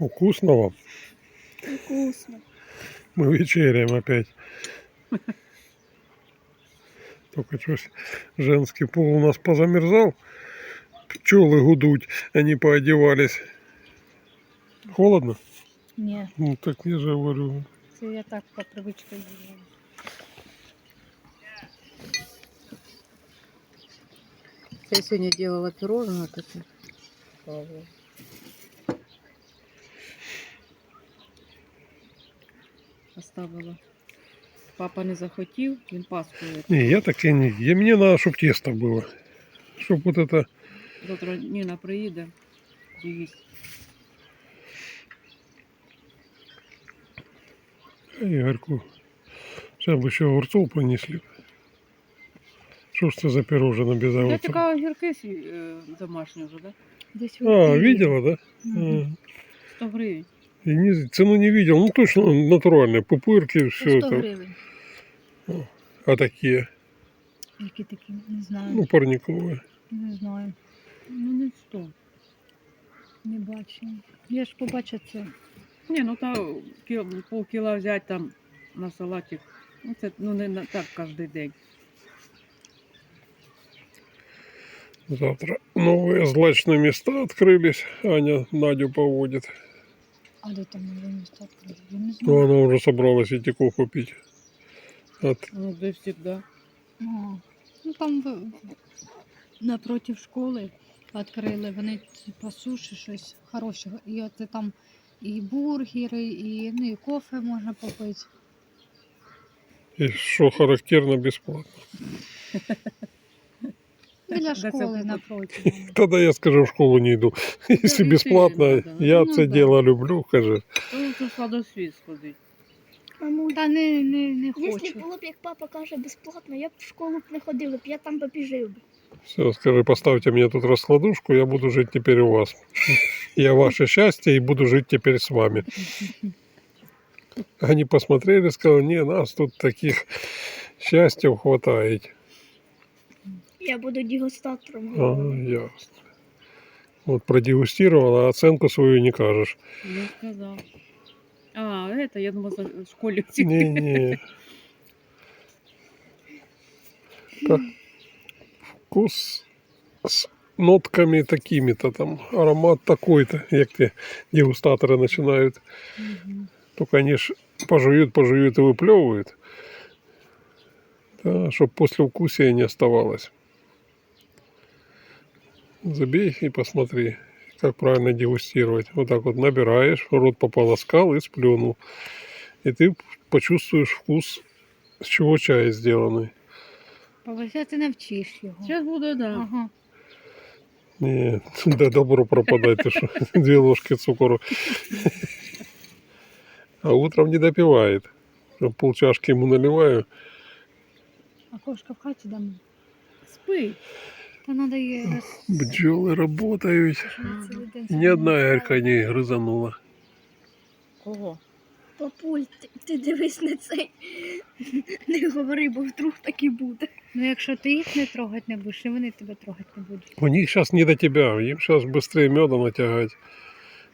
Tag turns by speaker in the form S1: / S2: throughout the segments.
S1: Вкусно вам?
S2: Вкусно.
S1: Мы вечеряем опять. Только что женский пол у нас позамерзал. Пчелы гудуть, они поодевались. Холодно?
S3: Ні,
S1: Ну так я же говорю.
S3: це я так по привичці їла.
S4: Це я сьогодні робила пирожне таке. Павло. Оставила. Папа не захотів, він паскує.
S1: Не, я таке не. Я, мне надо, чтобы тесто было. Чтоб вот это...
S4: Завтра Ніна приїде. Їсть.
S1: Игорьку. Сейчас бы еще огурцов принесли. Что ж это за пирожное без
S4: Я
S1: огурцов?
S4: така огірки сі- е, домашні вже, да?
S3: Десь
S1: А,
S3: в
S1: видела, да?
S3: Мгм.
S1: А.
S4: 100 гривень.
S1: И не, цену не видел. Ну, точно натуральные. Пупырки,
S3: По
S1: все
S3: 100
S1: это.
S3: гривень.
S1: А такие,
S3: Які такі? Не знаю.
S1: ну, парниковые.
S3: Не знаю.
S4: Ну не 100.
S3: Не бачу. Я ж побачу це.
S4: Ні, ну та кіл, пол кіла взяти там на салатик. Ну це ну не на, так кожен день.
S1: Завтра новые злачные места открылись. Аня Надю поводит.
S3: А де там відкрили? Я не
S1: Ну,
S3: знаю.
S1: она уже собралась идти купить. От,
S4: Ну, де завжди.
S3: А, ну там в... напротив школи відкрили. Вони по суші щось хороше. І от там і бургери, і, ну, і кофе можна попити.
S1: и что характерно, бесплатно.
S3: Біля
S4: Де це
S3: школи
S4: було?
S3: напротив.
S1: Тогда я скажу, в школу не иду. Если
S4: и
S1: бесплатно,
S4: надо.
S1: я
S3: Ну
S1: это
S3: да.
S1: дело люблю, скажи.
S4: Ну, це сладосвіт сходить.
S2: Мамо,
S3: Та не, не, не
S2: якщо
S3: хочу.
S2: було б, як папа каже, безплатно, я б в школу б не ходила б, я там побіжив би.
S1: Все, скажи, поставьте мне тут раскладушку, я буду жить теперь у вас. Я ваше счастье и буду жить теперь с вами. Они посмотрели, сказали, не, нас тут таких счастьев хватает.
S2: Я буду дегустатором.
S1: Ага, ясно. Вот продегустировала, а оценку свою не кажешь.
S4: Не сказав. А, это, я думала, в школі ці.
S1: Не-не. Как вкус с нотками такими-то там, аромат такой-то, як те дегустаторы начинают.
S3: Мгм.
S1: Только они ж пожуют, пожуют и выплевывают. Да, чтобы послевкусия не оставалось. Забей и посмотри, как правильно дегустировать. Вот так вот набираешь, рот пополоскал и сплюнул. И ты почувствуешь вкус, с чего чай сделанный.
S3: Павло, ти навчиш його.
S4: Зараз буде, да.
S3: Ага.
S1: Не, да добро пропадать, ты что, две ложки цукру. А утром не допивает. Полчашки ему наливаю.
S3: А кошка в хаті дам.
S4: Спи.
S3: Та треба її роз...
S1: Бджолы работают.
S3: щоб на цілий день
S1: Ни одна
S3: собі
S1: ярка не грызанула.
S4: Кого?
S2: Папуль, ти, ти дивись на цей. Не говори, бо вдруг так і буде.
S3: Ну, якщо ти їх не трогати не будеш, і вони тебе трогати не будуть.
S1: У них сейчас не до тебя. Им сейчас быстрее меда натягать.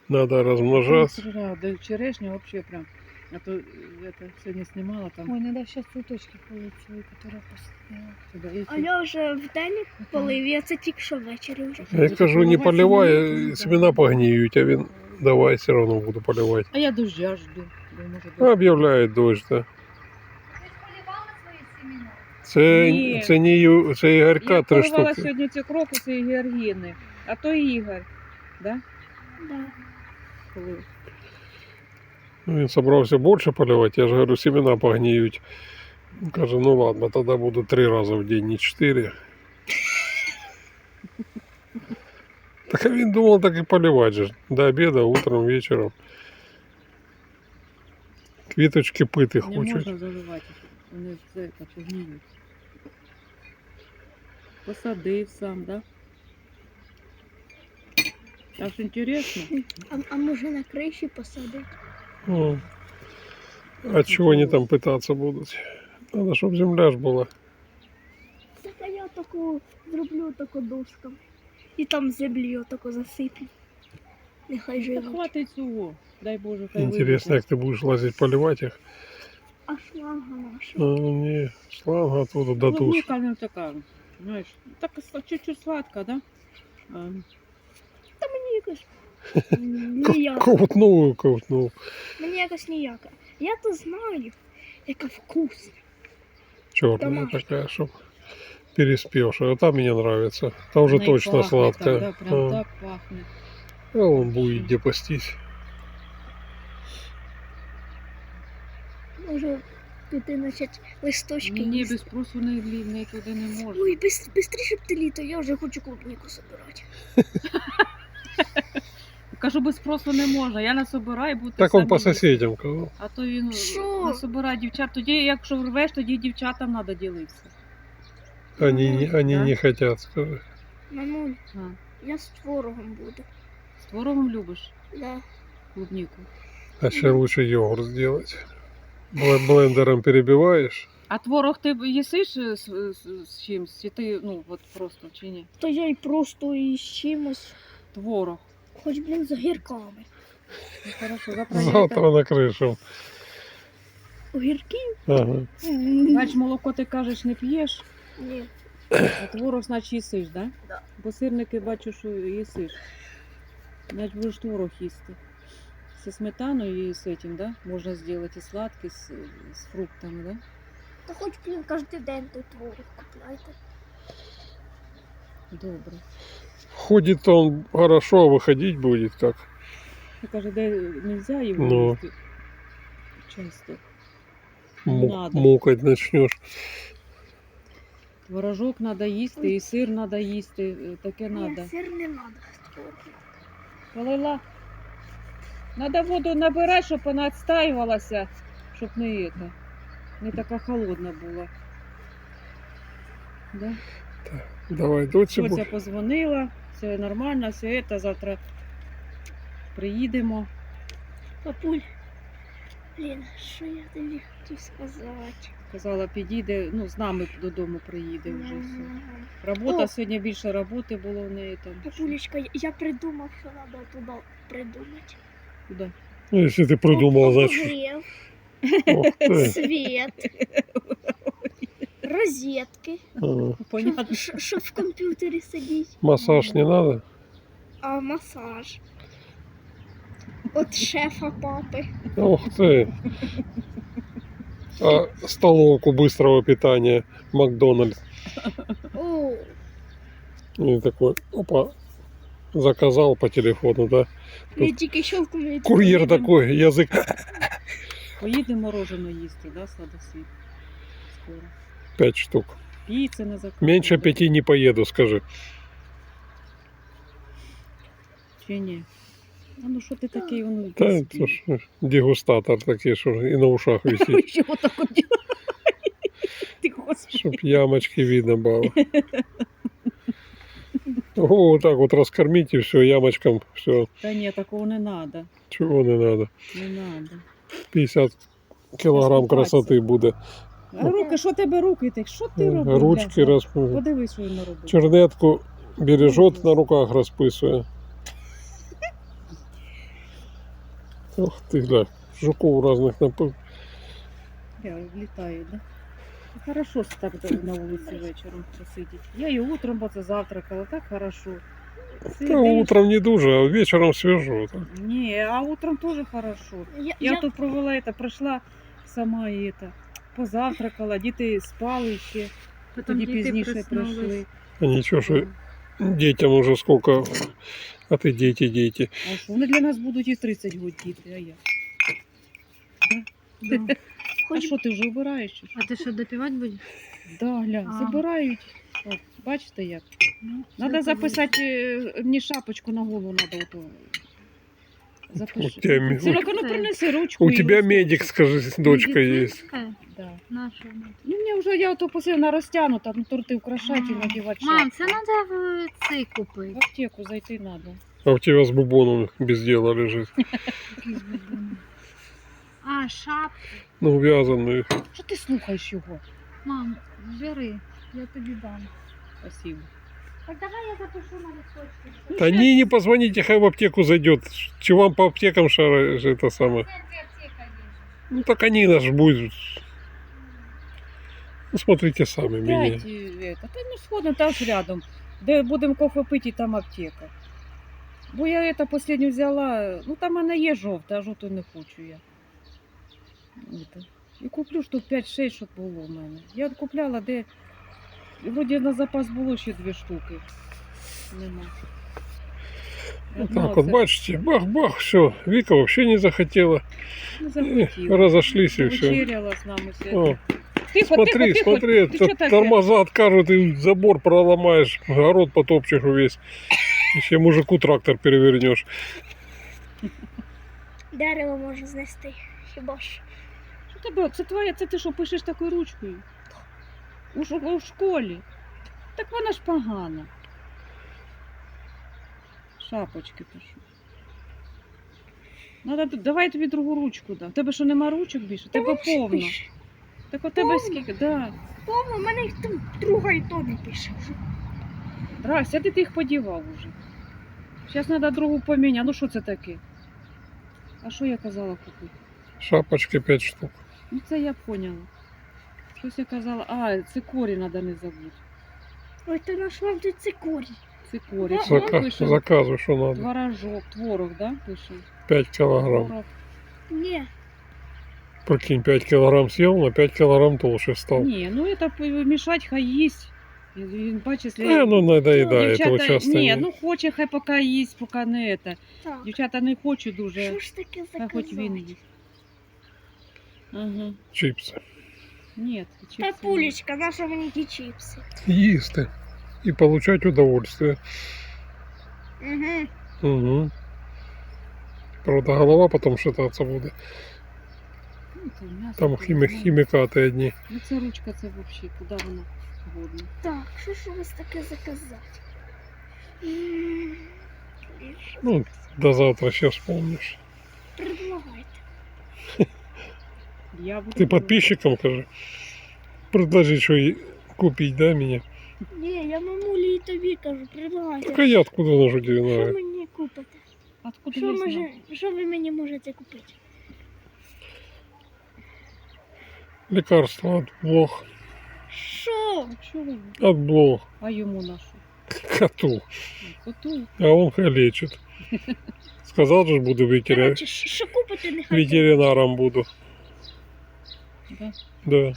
S1: Надо размножаться.
S4: Да, до черешня вообще прям. а то это сегодня снимала там.
S3: Ой, треба ще цвіточки полити свої, які посадила.
S2: А я вже в день полив, я це тільки що ввечері вже.
S1: Я кажу, не поливай, семена погниют, а він давай все равно буду поливать.
S4: А я дождя жду. Думаю, може,
S1: Об'являють дощ, да.
S3: Свої семена?
S1: Це,
S4: Ні.
S1: це, не, це Ігорька
S4: Я поливала сьогодні ці крокуси і георгіни, а то Ігор. Да?
S2: Да.
S4: Коли?
S1: Ну, Він собрався більше поливати, я ж говорю, семена погниють. Каже, ну ладно, тоді буду три рази в день, не чотири. Так а він думав так і поливати же. До обіду, утром, вечором. Квіточки пити
S4: Не
S1: хочуть.
S4: можна заливати, вони все так гніють. Посадив сам, да? Аж інтересно.
S2: А, а може на криші посадити?
S1: О. А чого вони там питатися будуть? Треба, щоб земля ж була.
S2: Так а я таку зроблю таку доском. І там землі отаку засиплю. Нехай
S4: Та
S2: живуть.
S4: хватить цього. Дай Боже, хай
S1: Интересно,
S4: вилізуть.
S1: как ты будешь лазить, поливать их?
S2: А шланга наша.
S1: А, не, шланг оттуда до душ.
S4: Клубника не така, знаєш, так с- чуть-чуть сладка, да? А,
S2: Та мені якось ніяка.
S1: Ковтнул, ковтнул.
S2: Мені якось ніяка. Я то знаю, яка вкусна.
S1: Черная
S2: Домашняя.
S1: такая, чтоб переспевшая. Вот та мне нравится. Та уже точно
S4: пахне
S1: сладкая.
S4: Прям
S1: а,
S4: так
S1: а он будет где пастись.
S2: Може піти начать листочки.
S4: Мені
S2: їсти.
S4: без спросу не, лі- не туди не можна.
S2: Ой, бис- бистріше б ти літо, я вже хочу клубніку собирати.
S4: Кажу, без спросу не можна. Я насобираю, буду
S1: Так он по соседям сказал.
S4: А то він
S2: Що?
S4: насобирає дівчат. Тоді, якщо рвеш, тоді дівчатам треба ділитися.
S1: Они, не- они не хотят, скажи.
S2: Мамуль,
S4: А.
S2: я з творогом буду.
S4: З творогом любиш
S2: Да.
S4: клубніку.
S1: А ще лучше йогурт сделать. Бл- Блендером перебиваешь.
S4: А творог ти їсиш е, з, з, з чимсь? Чи ти, ну, от просто, чи ні?
S2: То я й просто із чимось,
S4: Творог.
S2: хоч блін з огірками.
S4: Ну, хорошо, завтра я
S1: Завтра
S4: это-
S1: на крышу.
S2: Огірки?
S1: Ага.
S4: Бач, молоко ти кажеш, не п'єш,
S2: Ні.
S4: а творог, значить, їсиш, да?
S2: Да.
S4: Бо сирники бачу, що їсиш. Значить, будеш творог їсти. Зі сметаною і з этим, да? Можна зробити і сладкий, з, з фруктами, да?
S2: Та хоч блін кожен день той творог купляйте.
S4: Добре.
S1: Ходит он хорошо, а выходить будет как.
S4: Я каже, де нельзя його
S1: Ну.
S4: їсти часто.
S1: Му-
S4: Надо.
S1: мукать начнешь.
S4: Творожок треба їсти, і сир треба їсти, е, таке
S2: Ні,
S4: треба.
S2: сир не треба. Творог.
S4: Полила. Надо воду набирати, щоб вона відстаювалася, щоб не это, не така холодна була. Да?
S1: Давай, доці
S4: Доця
S1: будь.
S4: позвонила, все нормально, все це, завтра приїдемо.
S2: Папуль, блін, що я тобі хотів сказати?
S4: Казала, підійде, ну, з нами додому приїде вже все. Робота
S2: О!
S4: сьогодні більше роботи було в неї там.
S2: Папулечка, я- я придумав, що треба туди придумати.
S4: Куди?
S1: Ну, Если ты придумал, значит.
S2: Обогрів,
S1: Ох ты.
S2: світ, розетки,
S1: Ага.
S4: Понятно.
S2: щоб, щоб в комп'ютері сидіти,
S1: Массаж не надо?
S2: а масаж. От шефа папи.
S1: Ух ты. А столовку быстрого питания Макдональдс.
S2: О,
S1: И такой, опа, заказал по телефону, да?
S2: я тільки щелку мені
S1: Курьер
S4: Поїдем.
S1: такой, язык
S4: Поїдемо мороженое їсти, да, сладосвіт? Скоро.
S1: пять штук.
S4: Піци на заказ.
S1: Меньше пяти не поеду, скажи.
S4: Чи ні? А ну що ти такий, воно
S1: Да,
S4: без
S1: это ж дегустатор такие, что и на ушах висит,
S4: Чого так от діла? Ти господи.
S1: чтоб ямочки видно было. О, вот так вот раскормить и все, ямочкам все.
S4: Та ні, такого не треба.
S1: Чего не надо.
S4: Не треба.
S1: 50 килограмм красоты будет.
S4: А руки, що тебе руки? Так що ти робиш?
S1: Ручки
S4: бляха?
S1: раз...
S4: Подивись, що він робить.
S1: Чернетку бережет, на руках расписывая. Ох ты, гля, жуков разных напыл.
S4: Я літаю, да? Ну, Хорошо що так на вулиці вечором посидіти. Я і утром бо це завтракала, так хорошо.
S1: Да,
S4: Сидиш.
S1: утром не дуже, а вечером свежо. так.
S4: Ні, а утром теж хорошо.
S2: Я,
S4: Я
S2: я,
S4: тут провела это, пройшла сама і это, позавтракала, діти спали ще, тоді пізніше прийшли.
S1: А ничего, что детям уже сколько, а ты дети, дети.
S4: А що вони для нас будуть і 30 років діти, а я.
S3: Да.
S4: А
S2: хоч
S4: що ти вже вбираєш? чи що?
S3: А ти що, допівати будеш?
S4: Да, глянь,
S3: А.
S4: забирають. От, бачите як?
S3: Ну,
S4: Надо
S3: це
S4: записати, е, мені шапочку на голову надо ото. Запиши.
S1: У тебя ме-
S4: Сирока, ну принеси ручку.
S1: У
S4: і
S1: тебя
S4: листочок.
S1: медик, скажи, дочка есть.
S4: Да.
S3: Наша. вона.
S4: Ну, мені вже я ото посила розтягнута, ну торти украшати і надівати
S3: Мам, це треба в цей
S4: В
S3: купити.
S4: аптеку зайти надо.
S1: А у тебя с бубоном без дела лежит.
S3: Якийсь бабуня. А, шапку.
S1: Ну, увязанный.
S4: Що ти слухаєш його?
S3: Мам, бери, я тобі дам.
S4: Спасибо.
S2: Так давай я запишу на листочку.
S1: Да не, не позвоните, хай в аптеку зайдет. Че вам по аптекам шара это самое. Ну так они нас будут. Ну, смотрите сами меня.
S4: Е, это, та ну сходно там ж рядом. Де будемо кофе пити, там аптека. Бо я это последню взяла, ну там вона є жовта, а жовту не хочу я. Это. І куплю штук 5-6, щоб було в мене. Я купляла, де вроді на запас було ще дві штуки. Нема.
S1: Вот так вот, бачите, бах-бах, все. Вика вообще не захотела.
S4: не
S1: И
S4: захотіла.
S1: разошлись и все.
S4: Вечеряла з нами все.
S1: О,
S4: Тихо,
S1: смотри,
S4: тихо, тихо.
S1: смотри,
S4: Ти
S1: т- тормоза откажут, и забор проломаешь, огород потопчешь весь. Еще мужику трактор перевернешь.
S2: Дерево можу знести. Хіба ж?
S4: Що тебе? Це твоя, це ти що пишеш такою ручкою? У, ш- у школі. Так вона ж погана. Шапочки пишу. Надо, давай я тобі другу ручку дам. Тебе що нема ручок більше? Тебе повно. Так у тебе скільки? Да.
S2: Повно, в мене їх там друга і то не пише вже.
S4: Рась, ти їх подівав уже? Зараз треба другу поміняти. Ну що це таке? А що я казала купити?
S1: Шапочки 5 штук.
S4: Ну це я поняла. Щось я казала. А, цикорі треба не забути.
S2: Ой, та наш вам тут цикорій.
S4: Цикорі.
S2: Ну,
S1: Зака-
S4: Пише
S1: заказывай, что надо.
S4: Творожок, творог, да, пише?
S1: 5 килограмм.
S4: Творог.
S2: Ні.
S1: Прикинь, 5 килограмм съел, на 5 килограмм толще стал.
S4: Ні, ну это п- мішать, хай їсть. Він- Він бачить,
S1: Э,
S4: якщо
S1: ну надоедает
S4: дівчата,
S1: его часто.
S4: ні,
S1: не-
S4: ну хоче, хай поки їсть, поки не це.
S2: Так.
S4: Дівчата не хочуть дуже,
S2: Що ж таке
S4: хай хоч він
S2: заказати?
S4: їсть. Ага.
S1: Чипсы.
S4: Ні,
S2: Та
S4: чіпси ні.
S2: пулечка, наша мені ті чіпси.
S1: Есть ты. И получать удовольствие.
S2: Угу.
S1: Угу. Правда, голова потом шататься будет.
S4: Ну, це м'ясо,
S1: Там
S4: то
S1: хими-
S4: знаю.
S1: химикаты одни.
S4: Ну це ручка, це взагалі, куди вона годна?
S2: Так, що ж у вас таке заказати? М, Ліж,
S1: Ну, до завтра ще вспомнишь.
S2: Предлагайте.
S4: Я буду
S1: Ты подписчикам скажи. Предложи, что и купить, да, меня?
S2: Ні, я мамулі і тобі кажу,
S1: Так а
S2: предлагайте.
S1: я откуда нажу тебе
S2: Що
S1: знаю?
S2: мені купите?
S4: Откуда
S2: Що,
S4: я знаю?
S2: може, що ви мені можете купити?
S1: Лекарство от блох.
S2: Що?
S4: Що ви?
S1: От блох.
S4: А йому на що?
S1: Коту.
S4: Коту?
S1: А он хай лечит. Сказал же, буду ветеря...
S2: Короче, що що купити нехай.
S1: ветеринаром буду.
S4: Да?
S1: Да.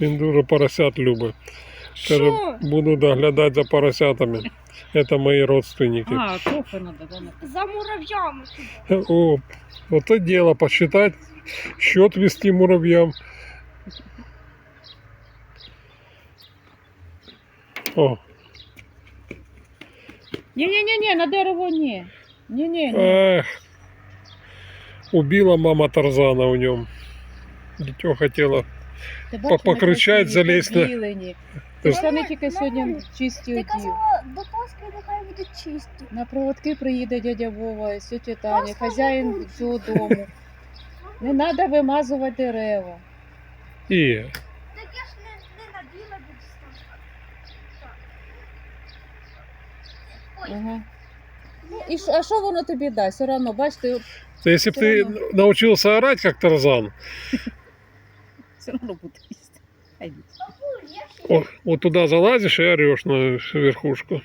S1: Він дуже поросят любить. Каже,
S2: Що?
S1: буду доглядать за поросятами. Это мои родственники.
S4: А, кофе надо, да? написано.
S2: За мурав'ями туди.
S1: О, вот это дело, посчитать, счет вести муравьям. О,
S4: Ні-ні-ні, на дерево ні. Ні-ні. ні.
S1: эх, убила мама Тарзана в нем. Дитё хотела.
S4: Ти
S1: по- покричать, залізь на-
S4: побілені.
S1: Ти
S4: Ти
S1: ж-
S4: ж самі тільки сьогодні чисті
S2: Ти
S4: оті.
S2: казала, до Пасхи нехай будуть чисті.
S4: На проводки приїде дядя Вова, з тетя Таня,
S2: Пасха
S4: хазяїн
S2: буде.
S4: цього дому. Не треба вимазувати дерева.
S1: И
S2: Так я ж не, не на біле буду ставити. Ой.
S4: Ага. Ну, і що, а що воно тобі дасть? Все одно, бачите,
S1: то если бы ты
S4: Всё равно.
S1: научился орать, как Тарзан,
S4: все одно буде їсти. Хай їсть.
S1: о, вот туда залазишь и орешь на верхушку.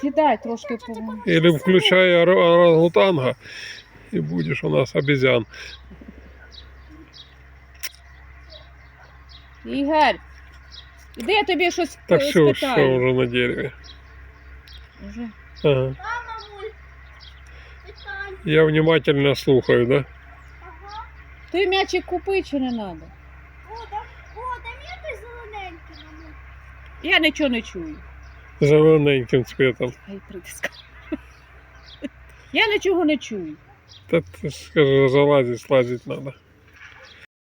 S4: Сідай трошки по.
S1: Или включай ор- орангутанга, и будешь у нас обезьян.
S4: Ігор, іди я тобі щось
S1: Так
S4: е,
S1: все, все
S4: спитаю.
S1: уже на дереве.
S4: Уже.
S1: Ага.
S2: мамуль, питань.
S1: Я внимательно слухаю, да?
S2: Ага.
S4: Ти м'ячик купи чи не треба? Я нічого не чую.
S1: Зелененьким цветом.
S4: Ай. Я нічого не чую.
S1: Да ты скажи, залазить, слазить надо.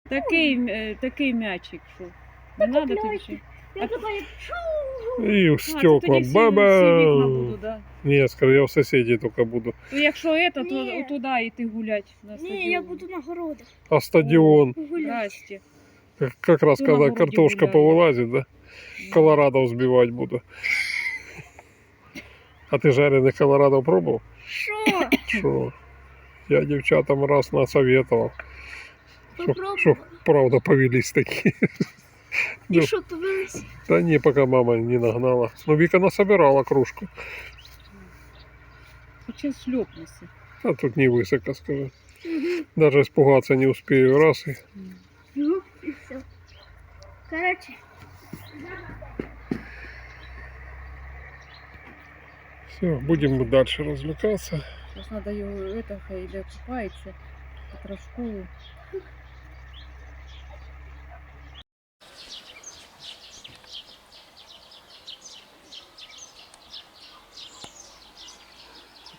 S4: Такий, е, такий м'ячик, що. Не треба тобі
S2: купляйте.
S4: ще.
S2: Я чу.
S1: И в
S4: А, це
S1: стекла.
S4: тоді всі, всі
S1: Баба!
S4: вікна буду, да.
S1: Нет, скажи, я в соседей только буду.
S4: То якщо це, то
S2: Ні.
S4: туди йти гулять на стадіон.
S2: Ні, я буду на городах
S1: А стадион,
S2: гуляти.
S4: Здрасте.
S1: как, как раз
S4: Ну, на
S1: когда
S4: городе
S1: картошка
S4: гуляю.
S1: повылазит, да? Колорадо взбивать буду. А ти жарений Колорадо пробував?
S2: Що?
S1: Що? Я дівчатам раз насоветував. Щоб, щоб правда повелись такі. Ну,
S2: І що повелися?
S1: Та ні, поки мама не нагнала. Ну, Віка насобирала кружку.
S4: Хоча шльопнися.
S1: А тут не высоко, скажи. Даже испугаться не успею. Раз и
S2: Ну, і все. Коротше,
S1: все, будем дальше развлекаться.
S4: Зараз треба його это, купається. Завтра в школу.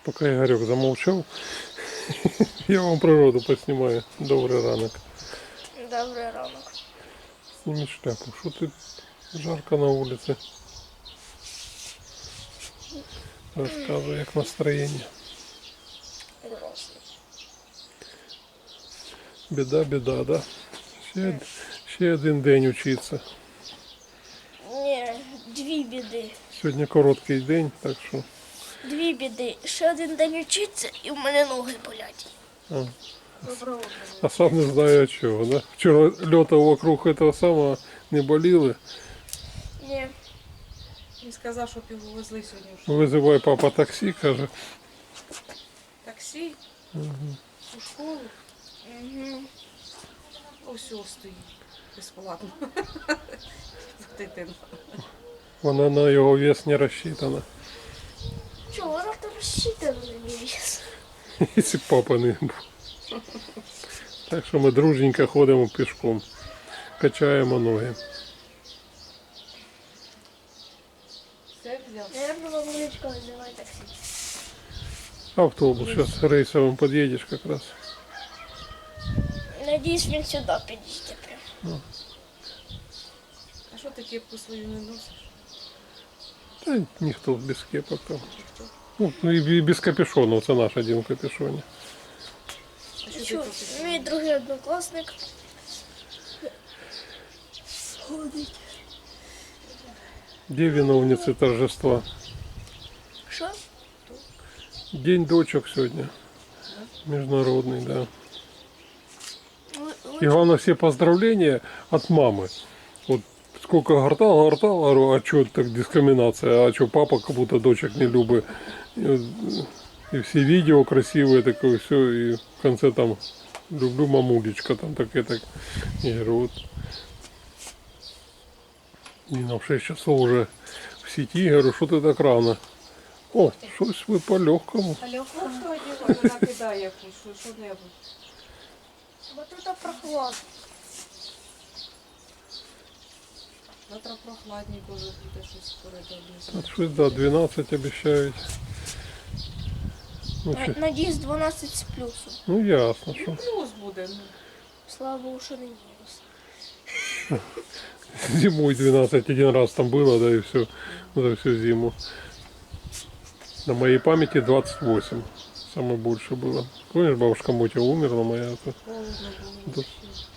S1: Пока Игорек замолчал, я вам природу поснимаю. Добрый ранок.
S2: добрий ранок.
S1: Сними шляпу. Что ты жарко на улице? Рассказывай, как настроение. Біда, біда, да? Ще, ще один день учиться.
S2: Ні, дві біди.
S1: Сьогодні короткий день, так що.
S2: Дві біди. Ще один день вчиться і в мене ноги болять.
S1: А, а сам не знаю от чого, да? Вчора льота вокруг этого самого не боліли.
S2: Ні.
S4: Він сказав, щоб його везли сьогодні в
S1: Визивай папа таксі, каже.
S4: таксі
S1: Мгм.
S4: у школу.
S2: Угу.
S4: Ось ось стоїть. Безплатно.
S1: Вона на його вес не розчитана.
S2: Чого вона там розчитана на вес?
S1: Якщо б папа не був. Так що ми дружненько ходимо пішком. Качаємо ноги. Автобус зараз рейсовим під'їдеш якраз.
S2: Надіюсь, він сюди підійде прям.
S4: А що ти кепку свою не носиш?
S1: Та ніхто без кепок там. Ну, і без капюшону, це наш один в капюшоні.
S4: А що ти
S2: Що,
S4: тут?
S2: мій другий однокласник ходить.
S1: Де виновниці торжества?
S2: Що?
S1: День дочок сьогодні. Міжнародний, да. И главное, все поздравления от мамы. Вот сколько гортал, гортал, говорю, а что так дискриминация, а что папа как будто дочек не любит. И, и все видео красивые, такое все, и в конце там люблю мамулечка, там так и так. Я говорю, вот. Нина в 6 часов уже в сети, говорю, что ты так рано? О, щось ви по-легкому.
S4: Ну, хто одягає, вона кидає якусь, що- що-небудь.
S2: Бо тут прохладно.
S4: Завтра прохладненько вже буде щось передобне.
S1: От щось, да, 12 обіцяють. Ну,
S2: На-
S1: чи-
S2: Надіюсь, 12 з плюсом.
S1: ну ясно, що.
S4: Плюс буде. ну.
S2: Слава Богу, що не мінус.
S1: Зимой 12 один раз там было, да, и все, за всю зиму. На моей памяти 28. Самое больше было. Помнишь, бабушка Мотя умерла моя, это
S4: Холодно було.
S1: Да.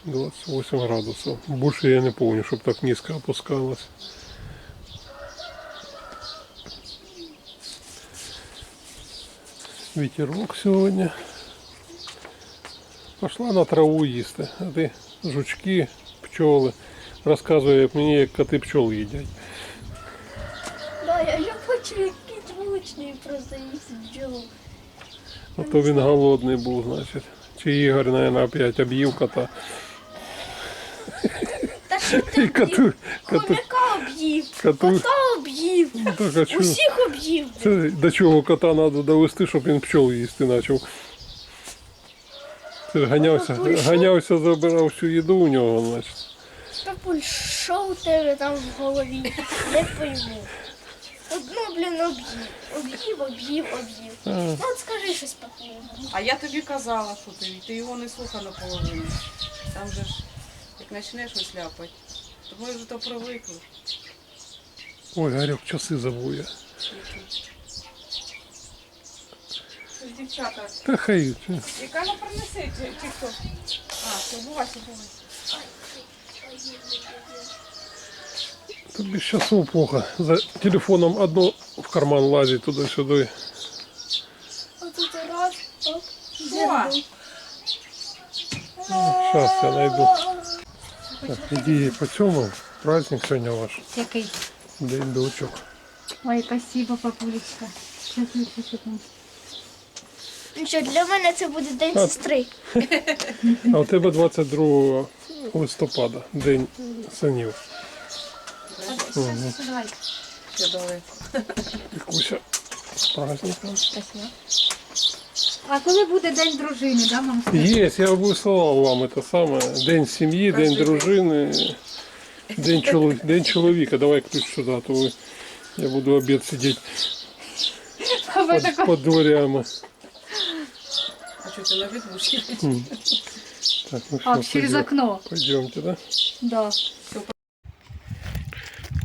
S1: 28 градусов. Больше я не помню, чтобы так низко опускалось. Ветерок сегодня. Пошла на траву їсти, а ти жучки, пчоли. Розказує як мені, як коти пчол їдять.
S2: Да, я, я хочу якийсь просто їсти бджолу.
S1: А то він голодний був, значить. Чи Ігор, мабуть, опять об'їв кота.
S2: Та що ти
S1: І
S2: об'їв?
S1: коту, коту,
S2: Хомяка об'їв,
S1: коту.
S2: кота об'їв,
S1: Ну, так, а чого?
S2: усіх об'їв.
S1: Це до чого кота треба довести, щоб він пчол їсти почав. Ти ж ганявся,
S2: прийшов.
S1: ганявся, забирав всю їду у нього, значить.
S2: Папуль, що у тебе там в голові? Не пойму. Одну, блін, об'їв. Об'їв, об'їв, об'їв. Ну от скажи щось папуль.
S4: А я тобі казала, що ти, ти його не слухав наполовину. Там же ж, як почнеш ось ляпати, то ми вже то привикли.
S1: Ой, Гарьок, часи забув я.
S4: Це ж дівчата.
S1: Та хай.
S4: Яка не принесе, чи, чи хто? А, то бувайся, бувайся.
S1: Тут без часов плохо. За телефоном одно в карман лазить туди-сюди.
S2: Отут раз, оп,
S5: Що?
S1: Зараз я знайду. Так, іди по цьому. Праздник сьогодні ваш.
S3: Який?
S1: День дочок.
S3: Ой, спасибо, папулечка. Щас я почекаю.
S2: Ну що, для мене це буде день
S1: А.
S2: сестри.
S1: А у тебе 22 листопада, день синів. Мгм.
S3: Давай.
S5: Все далеко.
S1: Вікуся, з праздником.
S3: Спасибо. А коли буде день дружини, да, мам?
S1: Є, я висилав вам це саме. День сім'ї, день дружини, день, чоло... день чоловіка. Давай ключ сюди, а то ви... я буду обід сидіти
S3: Ви
S1: під,
S3: така-
S1: під дверями.
S5: А що ти на відмушки?
S1: М. Так, ну
S3: А,
S1: що,
S3: через
S1: пойдем-
S3: окно.
S1: Пойдемте, да?
S3: Да.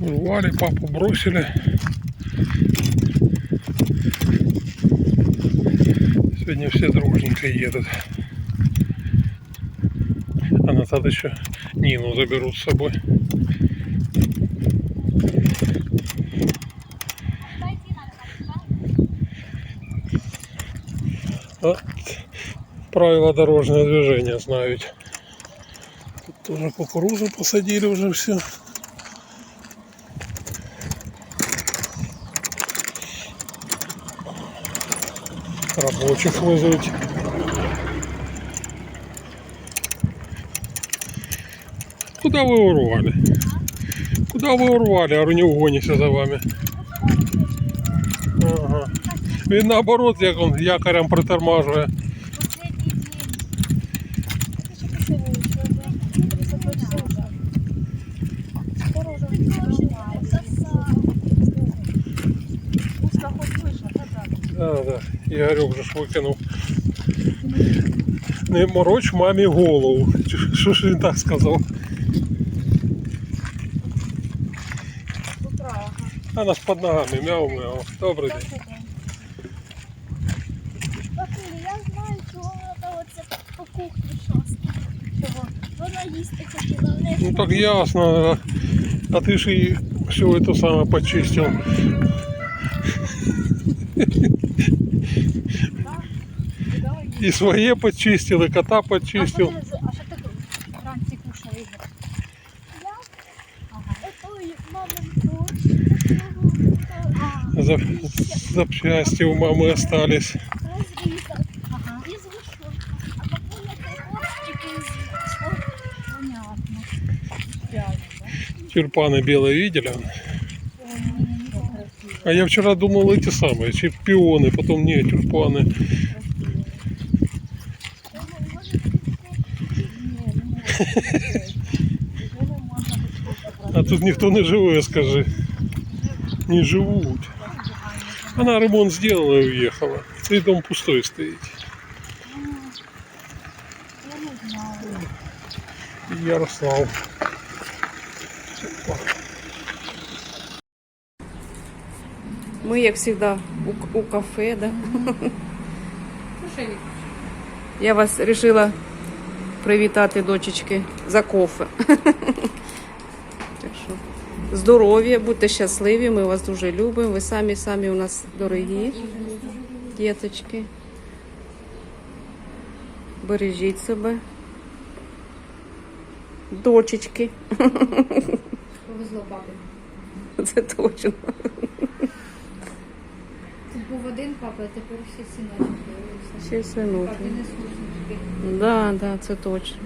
S1: Урвали, папу бросили. Сегодня все дружненько едут. А назад еще Нину заберут с собой. Вот правила дорожного движения знают. Тут тоже кукурузу посадили уже все. Рабочих вызовут. Куда вы урвали? Куда вы урвали? А не угонишься за вами. Ага. Він наоборот, як он якорем притормажує. Да, да. Ігорюк же ж викинув. Не мороч мамі голову. Чи Що ж він так сказав? А нас під ногами мяу-мяу. Добрий день.
S2: Бабуля, я знаю, чого вона оце по кухні шастає. Чого? Вона їсти хотіла, в неї
S1: Ну так ясно. А ти ж і все это саме почистив. І своє почистив, і кота почистив.
S3: А що ти вранці кушав, Ігор?
S2: Ой, мамин борщ, такого,
S1: За, запчасти у мамы остались.
S2: розрізав,
S3: Ага,
S2: із вишонка. А бабуля той борщ тільки з свого
S3: понятно.
S1: Тюльпаны белые видели? А я вчера думал эти самые, чемпионы, потом не, тюльпаны. Тут никто не живе, скажи. Не живут. Она ремонт сделала и уехала. Цей дом пустой стоит. Ярослав.
S5: Ми, як завжди, у, у кафе, да? Я вас вирішила привітати, дочечки, за кофе. Так здоров'я, будьте щасливі, ми вас дуже любимо. Ви самі самі у нас дорогі, діточки. Бережіть себе. Дочечки,
S3: Повезло бабі.
S5: це точно.
S3: Тут був один папа, а тепер всі синочки.
S5: Ще
S3: не слушнички.
S5: Да, да, це точно.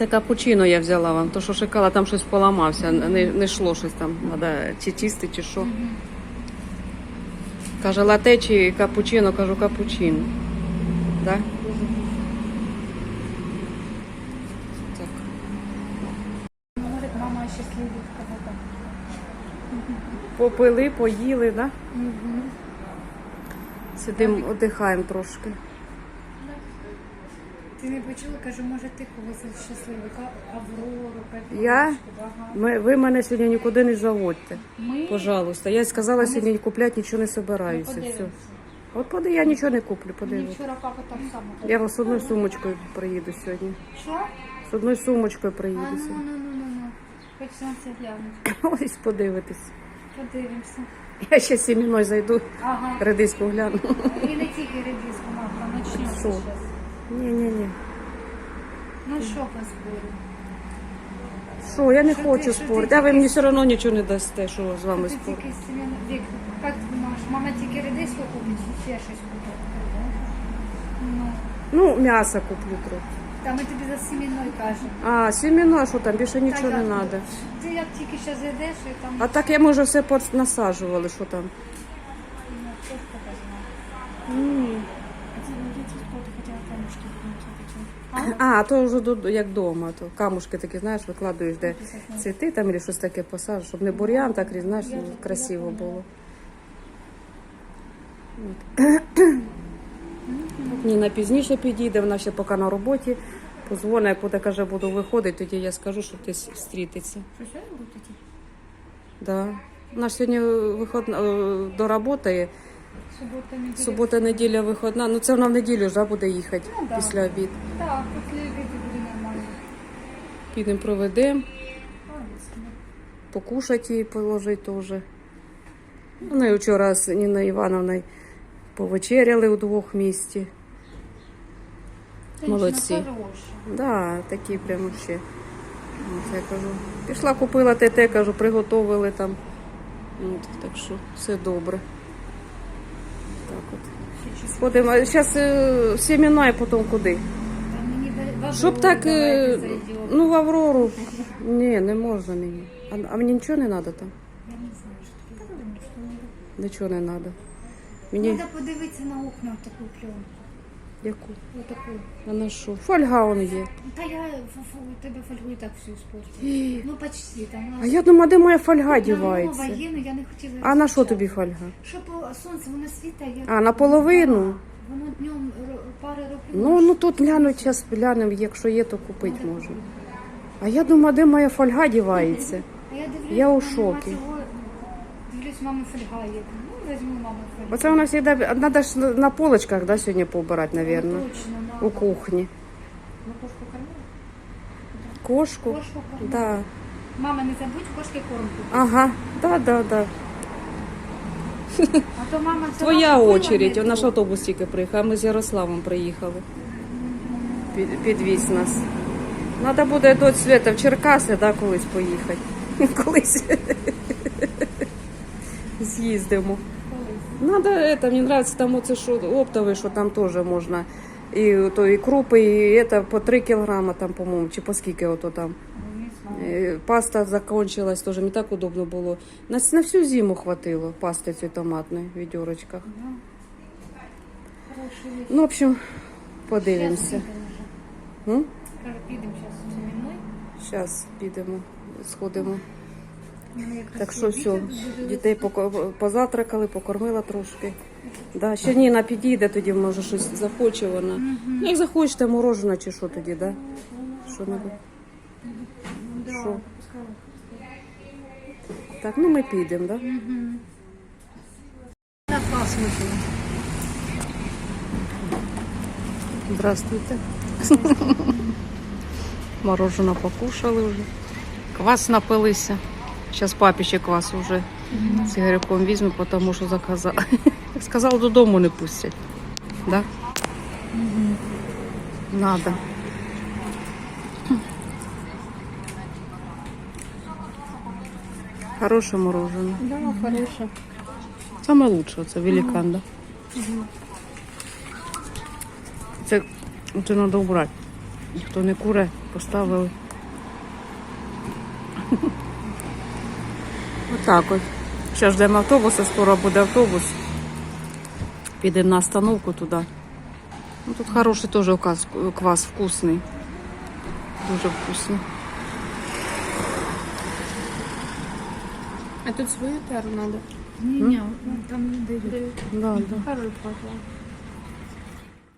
S5: Це капучино я взяла вам, то що шукала, там щось поламався, не, не йшло щось там, треба чи чисти, чи що. Каже, лате чи капучино, кажу капучино. Да? Так.
S3: Говорить, мама щаслива кого-то.
S5: Попили, поїли, да? Сидимо, одихаємо трошки.
S3: Ти не почула, кажу, може ти когось щасливий, Аврору, Петру.
S5: Я? Ми, ви мене сьогодні нікуди не заводьте.
S3: Ми
S5: Пожалуйста. Я сказала сьогодні купляти нічого не собираюся. Все.
S3: подивимося.
S5: От поди, я нічого не куплю,
S3: Мені
S5: подивись.
S3: вчора папа так само.
S5: Я з одною сумочкою приїду сьогодні.
S3: Що?
S5: З одною сумочкою
S3: А
S5: приїду
S3: ну,
S5: сьогодні.
S3: ну, ну, Хочеться на це глянути.
S5: Ось подивитись.
S3: Подивимося.
S5: Я ще сіміною зайду,
S3: Ага.
S5: редиску гляну.
S3: І не тільки редиску, мама, начнемо
S5: Що?
S3: зараз.
S5: Ні-ні-ні.
S3: Ну що по збору?
S5: Що, я не
S3: Що
S5: хочу
S3: що ти
S5: спорити. А ви
S3: тільки-
S5: мені все одно нічого не дасте, що з вами
S3: Ти
S5: спорити.
S3: тільки. Вік, як ти думаєш, мама тільки редиску купить чи ще щось купить? Ну,
S5: Ну, м'ясо куплю трохи.
S3: та ми тобі за семіною кажемо.
S5: А, сіміно, що там, більше нічого
S3: Та
S5: не треба.
S3: Ти як тільки зараз йдеш і там...
S5: А так я може все насаджували, що там.
S3: Ну, хто ж. А це ну, діти спорти хотіла камушки такі.
S5: А, то вже до- як вдома, то камушки такі, знаєш, викладуєш, де цвіти там або щось таке посаджу, щоб не бур'ян, так знаєш, красиво було. Ніна пізніше підійде, вона ще поки на роботі. Позвонить, як буде каже, буду виходити, тоді я скажу, щоб ти зустрітися.
S3: Що сьогодні будуть?
S5: Да. Вона ж сьогодні виходна, е, доработає,
S3: Субота, неділя.
S5: субота, неділя виходна. Ну це вона в неділю ж да, буде їхати
S3: Ну, да.
S5: після обід.
S3: Так, після обіду буде нормально.
S5: Підемо проведемо. Покушать їй положить теж. Вони вчора з Ніною Івановною повечеряли у двох місті. Молодці.
S3: хороша.
S5: Да, такі прямо ще. От я кажу. Пішла, купила те, кажу, приготовили там. От, так що все добре. Так от. Сходимо. Зараз сімена і потім куди? Щоб так, е, ну в Аврору. Ні, не можна мені. А, а мені нічого не треба там?
S3: Я не знаю, що не
S5: Нічого не треба. Мені
S3: Треба подивитися на окна в таку пленку.
S5: Яку?
S3: Отаку.
S5: А на що? Фольга он є.
S3: Та я фу- фу, тебе фольгу і так всю спортила. Ну почти там.
S5: А я думаю, де моя фольга
S3: Нова
S5: дівається?
S3: є, ну я не хотіла.
S5: А на що тобі фольга?
S3: Щоб о, сонце, воно світає.
S5: А, наполовину?
S3: Воно днем ро- пари років.
S5: Ну, ну тут глянуть, зараз глянемо, якщо є, то купити можна. А я думаю, де моя фольга дівається?
S3: А я дивлюсь,
S5: Я у
S3: мама
S5: шокі.
S3: цього- Дивлюсь, мама фольга є. Візьму маму фольгу.
S5: Оце вона завжди, треба ж на- полочках, да, сьогодні побирати,
S3: Ну,
S5: мабуть,
S3: Точно, мама.
S5: у кухні.
S3: Ну, кошку кормила?
S5: Кошку?
S3: Кошку кормила.
S5: Да.
S3: Мама, не забудь кошки корм купити.
S5: Ага, да, да, да.
S3: А то мама це
S5: Твоя
S3: купила
S5: очередь, вона ж
S3: то.
S5: автобус тільки приїхав, а ми з Ярославом приїхали. Під, підвіз нас. Треба буде до Свята в Черкаси, да, колись поїхати. Колись з'їздимо. Надо это, мені нравится там оце що оптовий, що там теж можна. І то і крупи, і это по 3 кілограма там, по-моєму, чи по скільки ото там. Е, Паста закончилась, тоже не так удобно було. На, на всю зиму хватило пасти цієї томатної в відерочках. Ну, в общем, подивимося.
S3: підемо підемо зараз мною.
S5: Зараз підемо, сходимо. Так що все, дітей позатракали, покормила трошки. Да, ще Ніна підійде, тоді може щось захоче вона.
S3: Мгм.
S5: Як захочете, мороженое чи що тоді, да? Що небудь? Що? Так, ну ми підемо, да? Здравствуйте. Мороженое покушали вже. Квас напилися. Зараз папі ще квас вже з Ігорьком візьме, тому що заказав. Як сказав, додому не пустять. Да? Надо. Хороше мороженое.
S3: Да, хороша.
S5: Саме лучше це великан, да? Це, це треба убрати. Хто не куре, поставили. Отак ось. Ще ждемо автобуса, скоро буде автобус. Підемо на остановку туди. Ну, тут хороший теж квас, квас вкусний. Дуже вкусний.
S2: А тут свою тару надо.
S3: Ні, ні, там не дають.
S5: Да, да.
S2: Хороший папа.